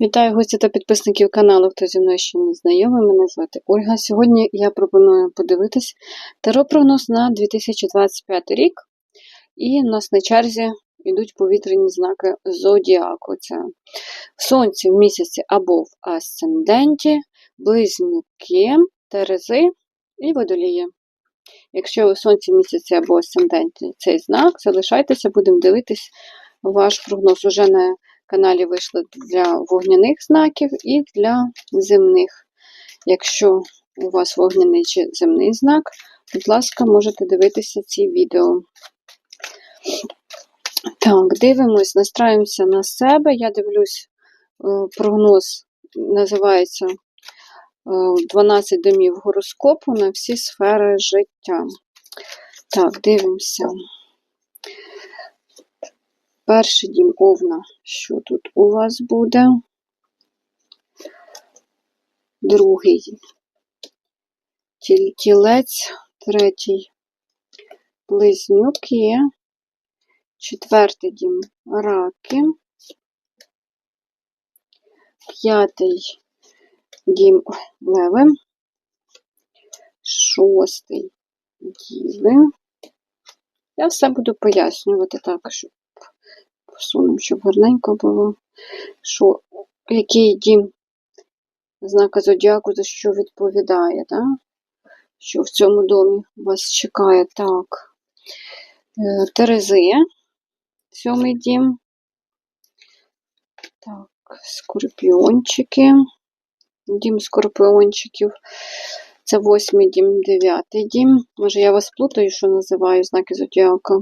Вітаю гості та підписників каналу, хто зі мною ще не знайомий. Мене звати Ольга. Сьогодні я пропоную подивитись теропрогноз на 2025 рік. І у нас на черзі йдуть повітряні знаки зодіаку. Це Сонце в місяці або в асценденті, близнюки, терези і водолії. Якщо у сонці в місяці або асценденті цей знак, залишайтеся, будемо дивитись ваш прогноз. Уже на каналі вийшло для вогняних знаків і для земних. Якщо у вас вогняний чи земний знак, будь ласка, можете дивитися ці відео. Так, дивимось, настраюємося на себе. Я дивлюсь, е, прогноз називається е, 12 домів гороскопу на всі сфери життя. Так, дивимося. Перший дім овна, що тут у вас буде? Другий. Тіл- тілець, третій. Близнюки, четвертий дім раки, п'ятий дім леви, шостий діви. Я все буду пояснювати так, щоб посунемо, щоб гарненько було. Що, який дім знака зодіаку за що відповідає, да? що в цьому домі вас чекає так. Е, Терези, сьомий дім. Так, скорпіончики. Дім скорпіончиків. Це восьмий дім, дев'ятий дім. Може, я вас плутаю, що називаю знаки зодіака.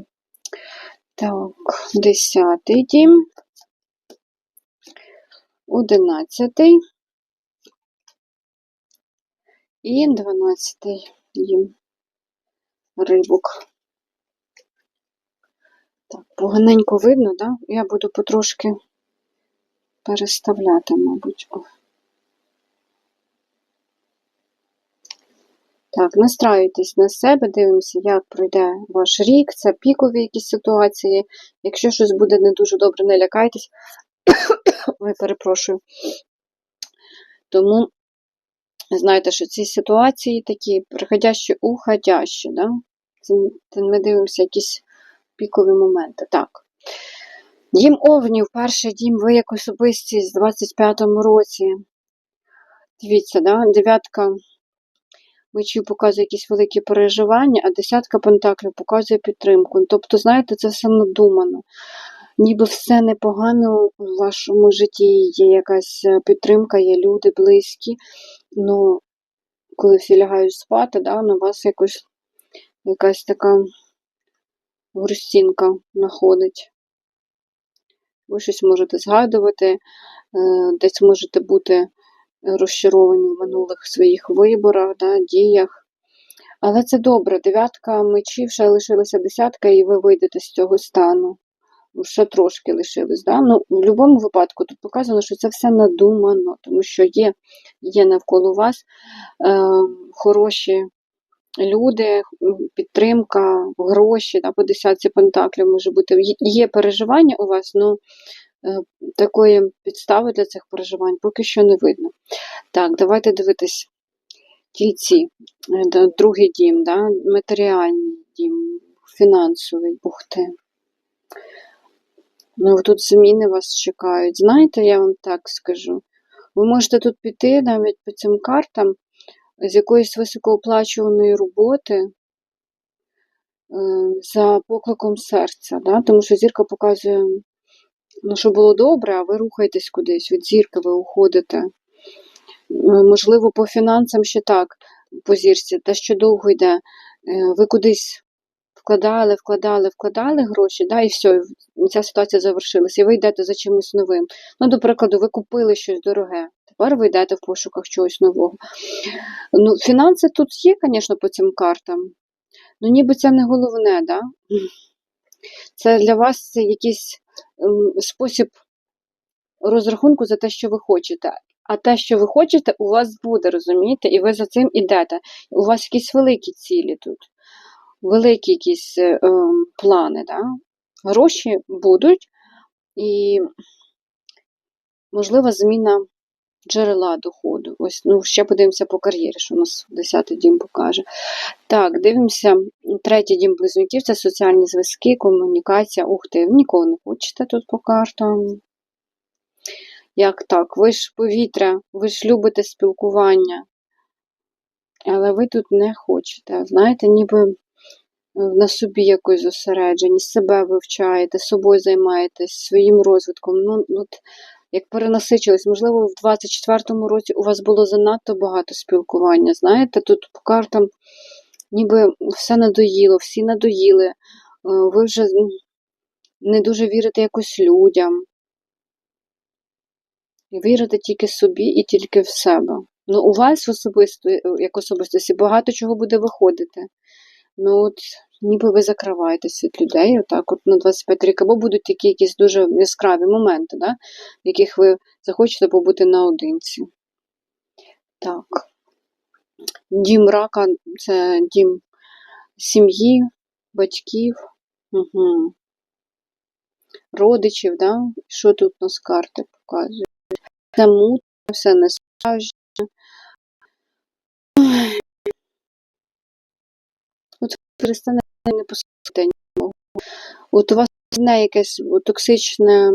Так, десятий дім. Одинадцятий. І дванадцятий дім рибок. Так, поганенько видно, да? Я буду потрошки переставляти, мабуть. Так, настраюйтесь на себе, дивимося, як пройде ваш рік. Це пікові якісь ситуації. Якщо щось буде не дуже добре, не лякайтесь. Ой, перепрошую. Тому знаєте, що ці ситуації такі приходящі, уходящі. Да? Ми дивимося якісь пікові моменти. Так. Дім Овнів, перший дім, ви як особистість в 25-му році. Дивіться, да? дев'ятка мечів показує якісь великі переживання, а десятка пентаклів показує підтримку. Тобто, знаєте, це все надумано. Ніби все непогано в вашому житті, є якась е, підтримка, є люди близькі. Ну, коли всі лягають спати, да, на вас якось якась така грустинка находить. Ви щось можете згадувати, е, десь можете бути розчаровані в минулих своїх виборах, да, діях. Але це добре. Дев'ятка мечів, ще лишилася десятка, і ви вийдете з цього стану. Ще трошки лишилось. Да? Ну, в будь-якому випадку тут показано, що це все надумано, тому що є, є навколо вас е, хороші люди, підтримка, гроші, да, по десятці пентаклів може бути. Є- переживання у вас, але такої підстави для цих переживань поки що не видно. Так, давайте дивитись тільці. Е, Другий дім, да, матеріальний дім, фінансовий, ух. Ну, тут зміни вас чекають. Знаєте, я вам так скажу. Ви можете тут піти навіть по цим картам з якоїсь високооплачуваної роботи е, за покликом серця, да? тому що зірка показує, ну, що було добре, а ви рухаєтесь кудись, від зірки ви уходите. Можливо, по фінансам ще так, по зірці, те, що довго йде, е, ви кудись вкладали, вкладали, вкладали гроші, да, і все, ця ситуація завершилася, і ви йдете за чимось новим. Ну, до прикладу, ви купили щось дороге, тепер ви йдете в пошуках чогось нового. Ну, фінанси тут є, звісно, по цим картам. Ну, ніби це не головне, да? Це для вас ем, спосіб розрахунку за те, що ви хочете. А те, що ви хочете, у вас буде, розумієте? І ви за цим ідете. У вас якісь великі цілі тут, великі якісь е, ем, плани, да? Гроші будуть, і можлива зміна джерела доходу. Ось, ну, ще подивимося по кар'єрі, що у нас 10-й дім покаже. Так, дивимося. Третій дім близнюків це соціальні зв'язки, комунікація. Ух ти, нікого не хочете тут по картам. Як так? Ви ж повітря, ви ж любите спілкування. Але ви тут не хочете. Знаєте, ніби е, на собі якось зосереджені, себе вивчаєте, собою займаєтесь, своїм розвитком. Ну, от, як перенасичились, можливо, в 24-му році у вас було занадто багато спілкування. Знаєте, тут по картам ніби все надоїло, всі надоїли. Е, Ви вже не дуже вірите якось людям. Вірите тільки собі і тільки в себе. Ну, у вас особисто, е, як особистості, багато чого буде виходити. Ну, от, ніби ви закриваєтесь від людей, отак, от на 25 рік, або будуть такі якісь дуже яскраві моменти, да, в яких ви захочете побути наодинці. Так. Дім рака це дім сім'ї, батьків, угу. родичів, да? Що тут у нас карти показують? Це мутне, все не справжнє. От перестане не послухати нього. От у вас не якесь токсичне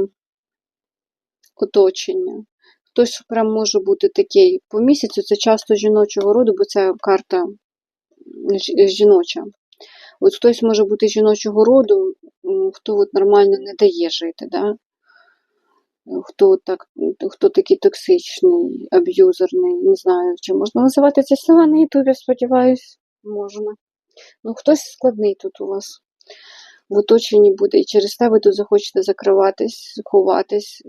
оточення. Хтось прям може бути такий по місяцю, це часто жіночого роду, бо це карта жіноча. От хтось може бути жіночого роду, хто от нормально не дає жити, да? хто, так, хто такий токсичний, аб'юзерний, не знаю, чи можна називати ці слова на Ютубі, сподіваюсь, можна. Ну, хтось складний тут у вас в оточенні буде, і через те ви тут захочете закриватись, ховатись,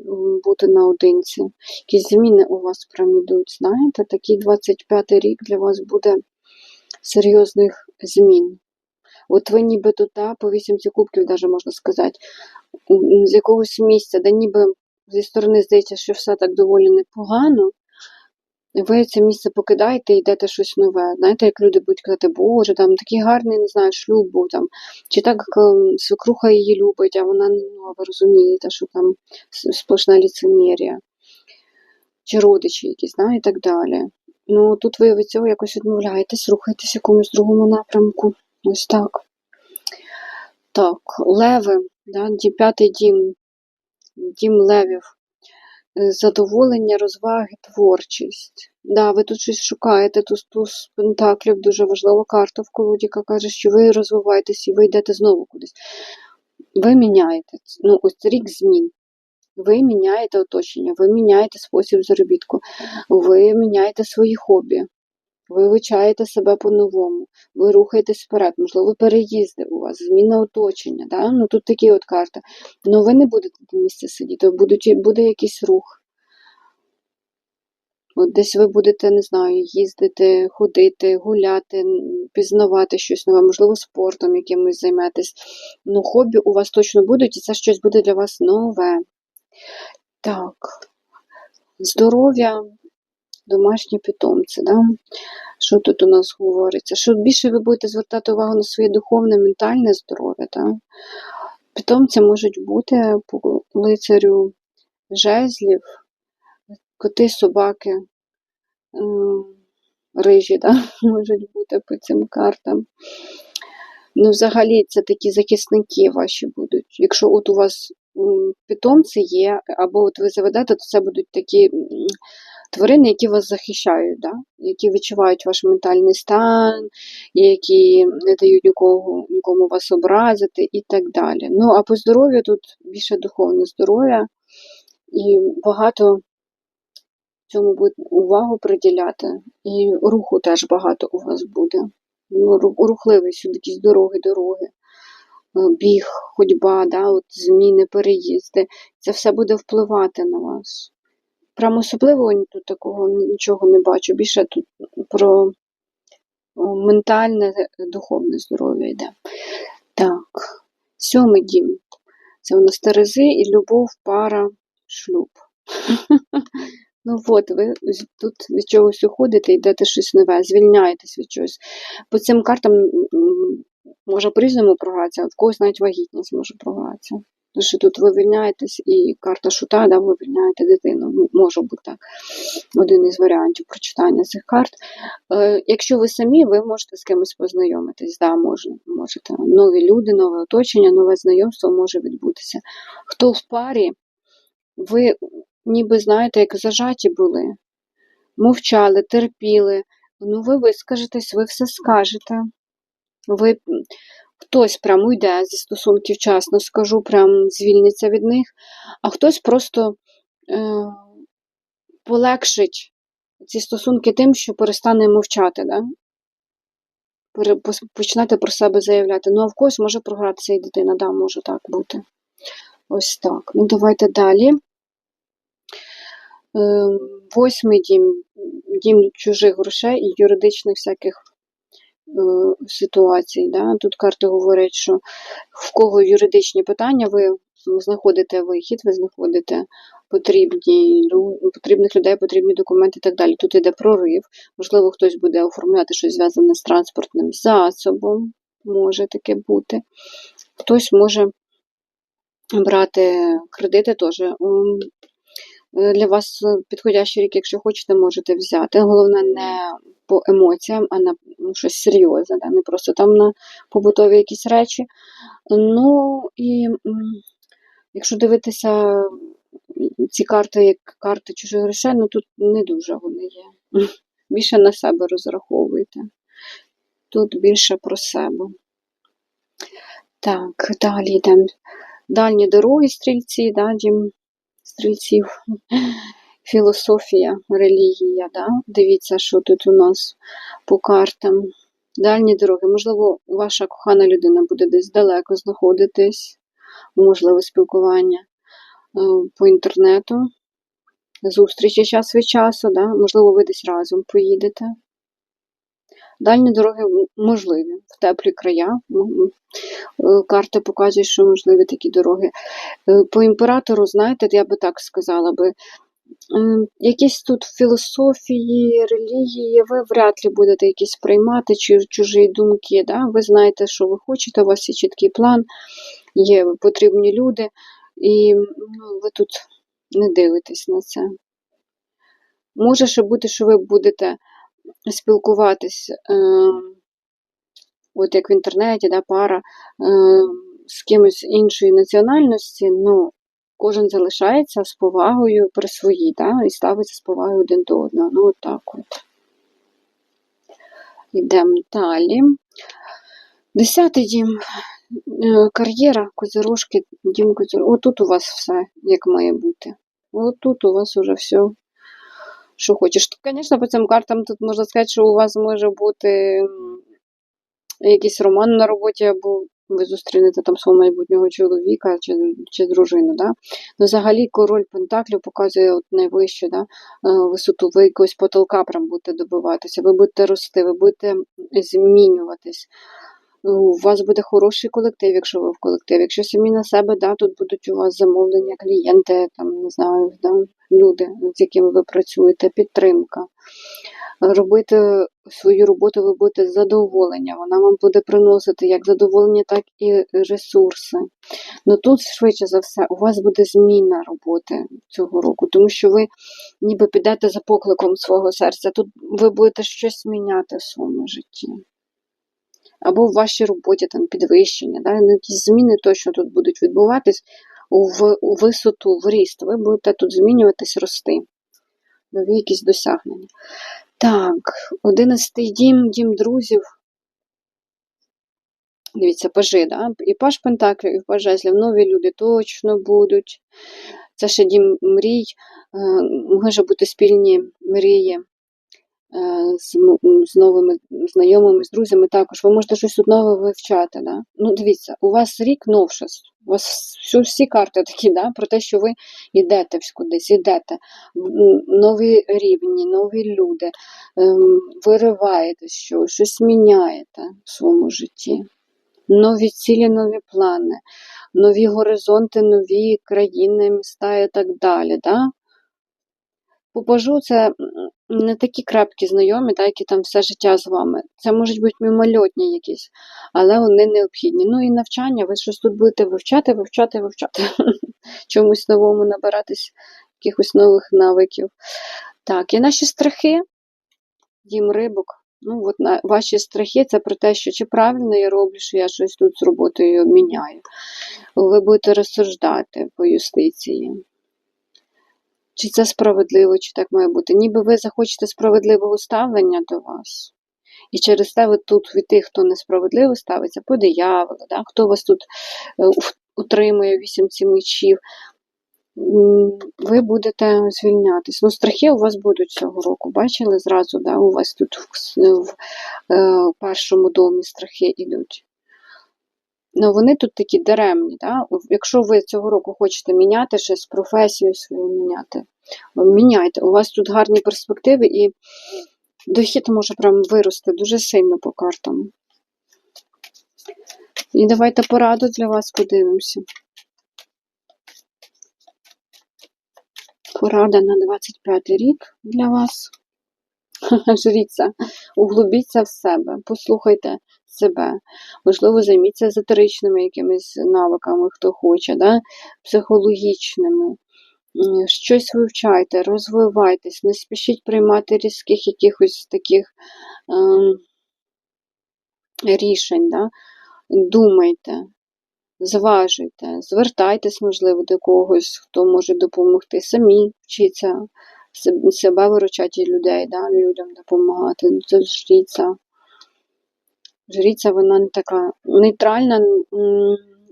бути наодинці. Якісь зміни у вас прям ідуть, знаєте, такий 25-й рік для вас буде серйозних змін. От ви ніби тут, по вісімці кубків, даже можна сказати, з якогось місця, де ніби зі сторони здається, що все так доволі непогано, ви це місце покидаєте і йдете щось нове. Знаєте, як люди будуть казати, Боже, там такий гарний, не знаю, шлюб був там. Чи так ем, свекруха її любить, а вона ну, ви розумієте, що там сплошна ліцемірія. Чи родичі якісь, да, і так далі. Ну, тут ви від цього якось відмовляєтесь, рухаєтесь в якомусь другому напрямку. Ось так. Так, леви, да, п'ятий дім, дім левів. Е, Задоволення, розваги, творчість. Да, ви тут щось шукаєте, тут туз пентаклів, дуже важлива карта в колоді, яка каже, що ви розвиваєтесь і ви йдете знову кудись. Ви міняєте. Ну, ось рік змін. Ви міняєте оточення, ви міняєте спосіб заробітку, ви міняєте свої хобі, ви вивчаєте себе по-новому, ви рухаєтесь вперед, можливо, переїзди у вас, зміна оточення. Да? Ну, тут такі от карти. Ну ви не будете на місці сидіти, будуть, буде якийсь рух. От десь ви будете, не знаю, їздити, ходити, гуляти, пізнавати щось нове, можливо, спортом якимось займетесь. Ну, хобі у вас точно будуть, і це щось буде для вас нове. Так, здоров'я, домашні питомці, да? Що тут у нас говориться? Що більше ви будете звертати увагу на своє духовне, ментальне здоров'я, да? Питомці можуть бути по лицарю жезлів, коти, собаки, рижі, да? можуть бути по цим картам. Ну, взагалі, це такі захисники ваші будуть. Якщо от у вас питомці є, або от ви заведете, то це будуть такі тварини, які вас захищають, да? які відчувають ваш ментальний стан, які не дають нікого, нікому вас образити і так далі. Ну, а по здоров'ю тут більше духовне здоров'я і багато цьому буде увагу приділяти. І руху теж багато у вас буде. Ну, рухливий сюди якісь дороги, дороги, е, біг, ходьба, да, от зміни, переїзди. Це все буде впливати на вас. Прям особливо тут такого нічого не бачу. Більше тут про ментальне, е, духовне здоров'я йде. Так, сьомий дім. Це у нас Терези і любов, пара, шлюб. Ну от, ви тут від чогось уходите, йдете щось нове, звільняєтесь від чогось. По цим картам може по-різному програтися, а в когось навіть вагітність може програтися. Тому що тут вивільняєтесь і карта шута, да, вивільняєте дитину. Ну, Може бути так. Один із варіантів прочитання цих карт. Е, якщо ви самі, ви можете з кимось познайомитись. Да, можна, можете. Нові люди, нове оточення, нове знайомство може відбутися. Хто в парі, ви ніби знаєте, як зажаті були, мовчали, терпіли. Ну, ви вискажетесь, ви все скажете. Ви хтось прям уйде зі стосунків вчасно, скажу, прям звільниться від них, а хтось просто е, полегшить ці стосунки тим, що перестане мовчати, да? Почнете про себе заявляти. Ну, а в когось може програтися і дитина, да, може так бути. Ось так. Ну, давайте далі. Е, Восьмий дім, дім чужих грошей і юридичних всяких ситуацій. Да? Тут карти говорять, що в кого юридичні питання, ви знаходите вихід, ви знаходите потрібні, потрібних людей, потрібні документи і так далі. Тут йде прорив. Можливо, хтось буде оформляти щось зв'язане з транспортним засобом, може таке бути. Хтось може брати кредити теж. Е, Для вас е, підходящий рік, якщо хочете, можете взяти. Головне не по емоціям, а на ну, щось серйозне, да? не просто там на побутові якісь речі. Ну і якщо дивитися ці карти як карти чужих грошей, ну тут не дуже вони є. Більше на себе розраховуйте. Тут більше про себе. Так, далі йдемо. Дальні дороги стрільці, да, стрільців. Філософія, релігія, да? Дивіться, що тут у нас по картам. Дальні дороги. Можливо, ваша кохана людина буде десь далеко знаходитись, можливо, спілкування е, по інтернету, зустрічі час від часу, да? можливо, ви десь разом поїдете. Дальні дороги можливі в теплі края. Е, Карти показують, що можливі такі дороги. Е, По імператору, знаєте, я би так сказала би, якісь тут філософії, релігії, ви вряд ли будете якісь приймати чи чужі думки. Да? Ви знаєте, що ви хочете, у вас є чіткий план, є потрібні люди, і ну, ви тут не дивитесь на це. Може ще бути, що ви будете спілкуватись, е, от як в інтернеті, да, пара е, з кимось іншої національності, ну, кожен залишається з повагою при своїй, да, і ставиться з повагою один до одного. Ну, от так от. Йдемо далі. Десятий дім. Е, Кар'єра, козирожки, дім козирожки. Отут у вас все як має бути. Отут у вас уже все, що хочеш. Звісно, по цим картам тут можна сказати, що у вас може бути якийсь роман на роботі, або ви зустрінете там свого майбутнього чоловіка чи, чи дружину. Да? Ну, взагалі, король Пентаклів показує от найвищу да? е, висоту. Ви якогось потолка прям будете добиватися, ви будете рости, ви будете змінюватись. У вас буде хороший колектив, якщо ви в колективі. Якщо самі на себе, да, тут будуть у вас замовлення, клієнти, там, не знаю, да, люди, з якими ви працюєте, підтримка. Робити свою роботу ви будете задоволення. Вона вам буде приносити як задоволення, так і ресурси. Ну тут, швидше за все, у вас буде зміна роботи цього року, тому що ви ніби підете за покликом свого серця. Тут ви будете щось міняти в своєму житті або в вашій роботі там підвищення, да? ну, якісь зміни точно тут будуть відбуватись у висоту, в ріст. Ви будете тут змінюватись, рости. Нові якісь досягнення. Так, одинадцятий дім, дім друзів. Дивіться, пажи, да? і паж Пентаклів, і паж жезлів. Нові люди точно будуть. Це ще дім мрій, е, може бути спільні мрії з, з новими знайомими, з друзями також. Ви можете щось тут нове вивчати. Да? Ну, дивіться, у вас рік новшеств. У вас всі карти такі, да? про те, що ви йдете кудись, йдете. Нові рівні, нові люди, ем, вириваєтесь, що, щось міняєте в своєму житті. Нові цілі, нові плани, нові горизонти, нові країни, міста і так далі. Да? По пажу це не такі крепкі знайомі, да, які там все життя з вами. Це можуть бути мимольотні якісь, але вони необхідні. Ну і навчання, ви щось тут будете вивчати, вивчати, вивчати. Чомусь новому набиратись якихось нових навиків. Так, і наші страхи, дім рибок. Ну, от на, ваші страхи це про те, що чи правильно я роблю, що я щось тут з роботою міняю. Ви будете розсуждати по юстиції. Чи це справедливо, чи так має бути? Ніби ви захочете справедливого ставлення до вас. І через те ви тут від тих, хто несправедливо ставиться, по дияволу, да? хто вас тут е, утримує вісімці мечів, ви будете звільнятись. Ну, страхи у вас будуть цього року. Бачили зразу, да? у вас тут в, в е, першому домі страхи йдуть. Ну, вони тут такі даремні. Да? Якщо ви цього року хочете міняти щось, професію свою міняти, міняйте. У вас тут гарні перспективи і дохід може прям вирости дуже сильно по картам. І давайте пораду для вас подивимося. Порада на 25 рік для вас. Жріться, углубіться в себе, послухайте себе. Можливо, займіться езотеричними якимись навиками, хто хоче, да? психологічними. Щось вивчайте, розвивайтесь, не спішіть приймати різких якихось таких ем, рішень. Да? Думайте, зважуйте, звертайтесь, можливо, до когось, хто може допомогти. Самі вчіться себе виручати і людей, да? людям допомагати. Ну, Це жріця. Жріця, вона не така нейтральна,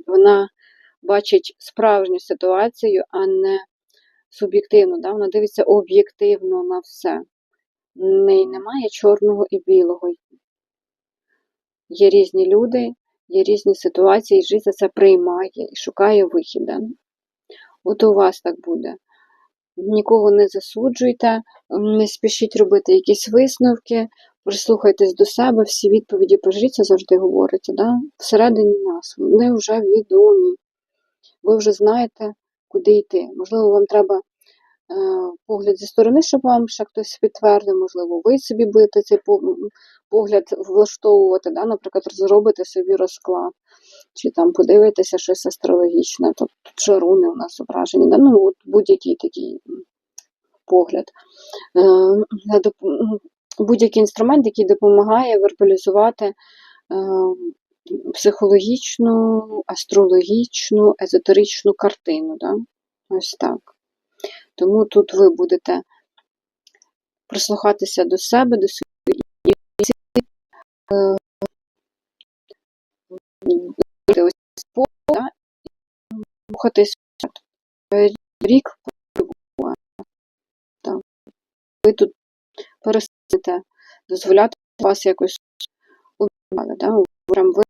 вона бачить справжню ситуацію, а не суб'єктивно. Да? Вона дивиться об'єктивно на все. В неї немає чорного і білого. Є різні люди, є різні ситуації, і життя це приймає і шукає вихіда. От у вас так буде. Нікого не засуджуйте, не спішіть робити якісь висновки, прислухайтесь до себе, всі відповіді по жріця завжди говориться, да? всередині нас. Вони вже відомі. Ви вже знаєте, куди йти. Можливо, вам треба е, погляд зі сторони, щоб вам ще хтось підтвердив, можливо, ви собі будете цей погляд влаштовувати, да? наприклад, зробите собі розклад, чи там подивитеся щось астрологічне, тобто же руни у нас зображені, ну, от будь-який такий погляд. Е, Будь-який інструмент, який допомагає вербалізувати е, психологічну, астрологічну, езотеричну картину. Да? Ось так. Тому тут ви будете прислухатися до себе, до своєї інтуїції, е, робити ось спо- да, і рухатись. Е, Рік. Так. Ви тут перестанете дозволяти вас якось обіймали. да? ви